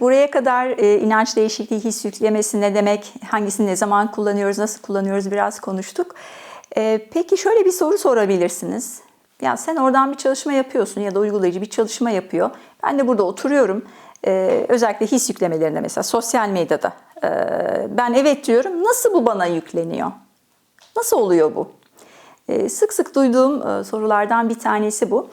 Buraya kadar e, inanç değişikliği, his yüklemesi ne demek, hangisini ne zaman kullanıyoruz, nasıl kullanıyoruz biraz konuştuk. E, peki şöyle bir soru sorabilirsiniz. Ya sen oradan bir çalışma yapıyorsun ya da uygulayıcı bir çalışma yapıyor. Ben de burada oturuyorum. E, özellikle his yüklemelerinde mesela sosyal medyada. E, ben evet diyorum. Nasıl bu bana yükleniyor? Nasıl oluyor bu? E, sık sık duyduğum e, sorulardan bir tanesi bu.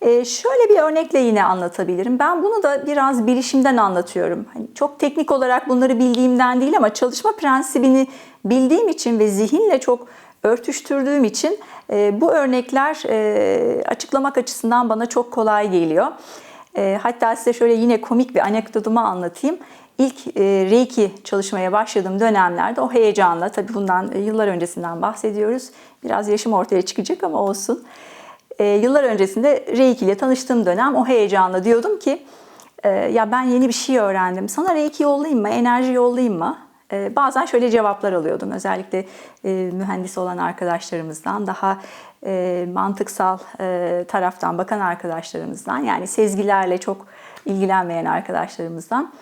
E, şöyle bir örnekle yine anlatabilirim. Ben bunu da biraz bilişimden anlatıyorum. Hani çok teknik olarak bunları bildiğimden değil ama çalışma prensibini bildiğim için ve zihinle çok örtüştürdüğüm için e, bu örnekler e, açıklamak açısından bana çok kolay geliyor. E, hatta size şöyle yine komik bir anekdotumu anlatayım. İlk e, Reiki çalışmaya başladığım dönemlerde o heyecanla, tabii bundan e, yıllar öncesinden bahsediyoruz. Biraz yaşım ortaya çıkacak ama olsun. E, yıllar öncesinde Reiki ile tanıştığım dönem o heyecanla diyordum ki e, ya ben yeni bir şey öğrendim. Sana Reiki yollayayım mı, enerji yollayayım mı? E, bazen şöyle cevaplar alıyordum. Özellikle e, mühendis olan arkadaşlarımızdan, daha e, mantıksal e, taraftan bakan arkadaşlarımızdan, yani sezgilerle çok ilgilenmeyen arkadaşlarımızdan.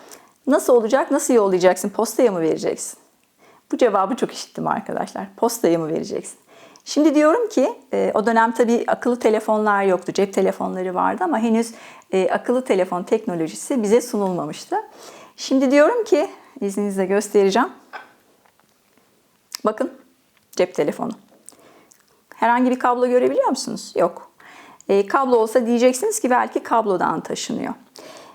Nasıl olacak, nasıl yollayacaksın, postaya mı vereceksin? Bu cevabı çok işittim arkadaşlar. Postaya mı vereceksin? Şimdi diyorum ki e, o dönem tabii akıllı telefonlar yoktu, cep telefonları vardı ama henüz e, akıllı telefon teknolojisi bize sunulmamıştı. Şimdi diyorum ki izninizle göstereceğim. Bakın cep telefonu. Herhangi bir kablo görebiliyor musunuz? Yok. E, kablo olsa diyeceksiniz ki belki kablodan taşınıyor.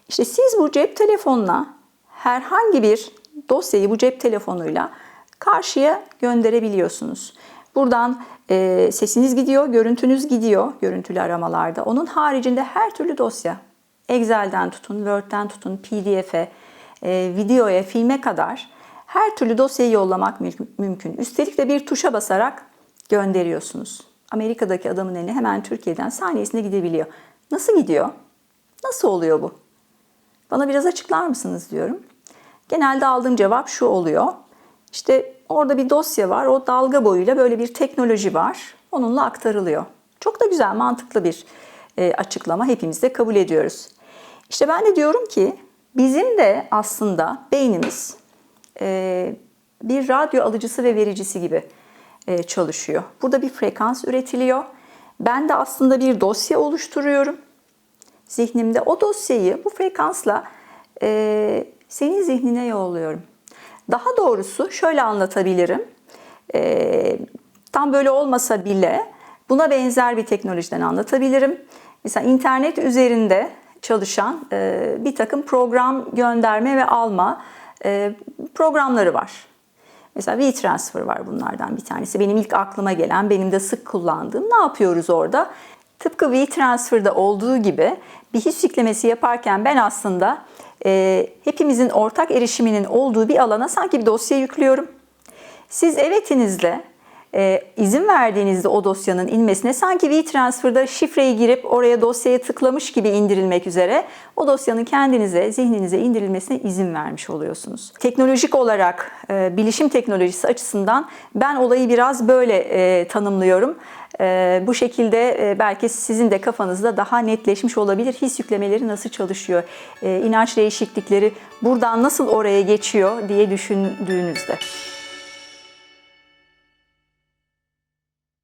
İşte siz bu cep telefonuna herhangi bir dosyayı bu cep telefonuyla karşıya gönderebiliyorsunuz. Buradan e, sesiniz gidiyor, görüntünüz gidiyor görüntülü aramalarda. Onun haricinde her türlü dosya, Excel'den tutun, Word'den tutun, PDF'e, e, videoya, filme kadar her türlü dosyayı yollamak mü- mümkün. Üstelik de bir tuşa basarak gönderiyorsunuz. Amerika'daki adamın eline hemen Türkiye'den saniyesinde gidebiliyor. Nasıl gidiyor? Nasıl oluyor bu? Bana biraz açıklar mısınız diyorum. Genelde aldığım cevap şu oluyor. İşte orada bir dosya var. O dalga boyuyla böyle bir teknoloji var. Onunla aktarılıyor. Çok da güzel, mantıklı bir e, açıklama. Hepimiz de kabul ediyoruz. İşte ben de diyorum ki bizim de aslında beynimiz e, bir radyo alıcısı ve vericisi gibi e, çalışıyor. Burada bir frekans üretiliyor. Ben de aslında bir dosya oluşturuyorum zihnimde o dosyayı bu frekansla senin zihnine yolluyorum. Daha doğrusu şöyle anlatabilirim. E, tam böyle olmasa bile buna benzer bir teknolojiden anlatabilirim. Mesela internet üzerinde çalışan e, bir takım program gönderme ve alma e, programları var. Mesela WeTransfer var bunlardan bir tanesi. Benim ilk aklıma gelen, benim de sık kullandığım. Ne yapıyoruz orada? Tıpkı WeTransfer'da olduğu gibi bir his yüklemesi yaparken ben aslında e, hepimizin ortak erişiminin olduğu bir alana sanki bir dosya yüklüyorum. Siz evetinizle e, izin verdiğinizde o dosyanın inmesine sanki WeTransfer'da şifreyi girip oraya dosyaya tıklamış gibi indirilmek üzere o dosyanın kendinize, zihninize indirilmesine izin vermiş oluyorsunuz. Teknolojik olarak, e, bilişim teknolojisi açısından ben olayı biraz böyle e, tanımlıyorum. E, bu şekilde e, belki sizin de kafanızda daha netleşmiş olabilir. His yüklemeleri nasıl çalışıyor, e, inanç değişiklikleri buradan nasıl oraya geçiyor diye düşündüğünüzde.